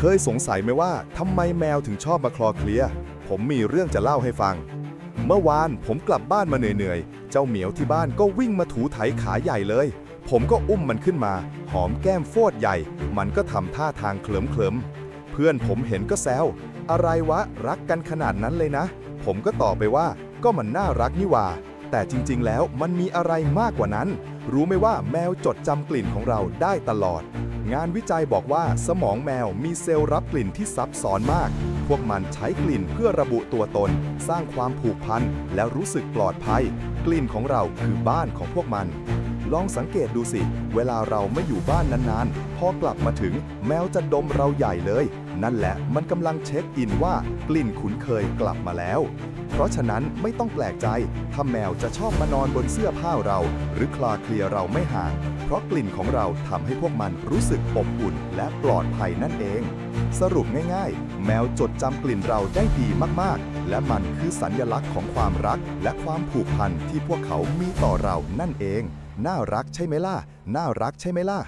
เคยสงสัยไหมว่าทำไมแมวถึงชอบมาคลอเคลียผมมีเรื่องจะเล่าให้ฟัง เมื่อวานผมกลับบ้านมาเหนื่อยๆ เจ้าเหมียวที่บ้านก็วิ่งมาถูไถขาใหญ่เลย ผมก็อุ้มมันขึ้นมา หอมแก้มโฟดใหญ่ มันก็ทำท่าทางเคลิมเคลิมๆเพื่อนผมเห็นก็แซว อะไรวะรักกันขนาดนั้นเลยนะ ผมก็ตอบไปว่า ก็มันน่ารักนี่ว่า แต่จริงๆ แล้วมันมีอะไรมากกว่านั้น รู้ไหมว่าแมวจดจำกลิ่นของเราได้ตลอด งานวิจัยบอกว่าสมองแมวมีเซลล์รับกลิ่นที่ซับซ้อนมาก พวกมันใช้กลิ่นเพื่อระบุตัวตน สร้างความผูกพันและรู้สึกปลอดภัย กลิ่นของเราคือบ้านของพวกมัน ลองสังเกตดูสิ เวลาเราไม่อยู่บ้านนานๆ พอกลับมาถึงแมวจะดมเราใหญ่เลย นั่นแหละมันกำลังเช็คอินว่ากลิ่นคุ้นเคยกลับมาแล้ว เพราะฉะนั้นไม่ต้องแปลกใจ ถ้าแมวจะชอบมานอนบนเสื้อผ้าเรา หรือคลาเคลียเราไม่ห่าง เพราะกลิ่นของเราทำให้พวกมันรู้สึกอบอุ่นและปลอดภัยนั่นเอง สรุปง่ายๆ แมวจดจำกลิ่นเราได้ดีมากๆ และมันคือสัญญลักษณ์ของความรักและความผูกพันที่พวกเขามีต่อเรานั่นเอง น่ารักใช่ไหมล่ะ น่ารักใช่ไหมล่ะ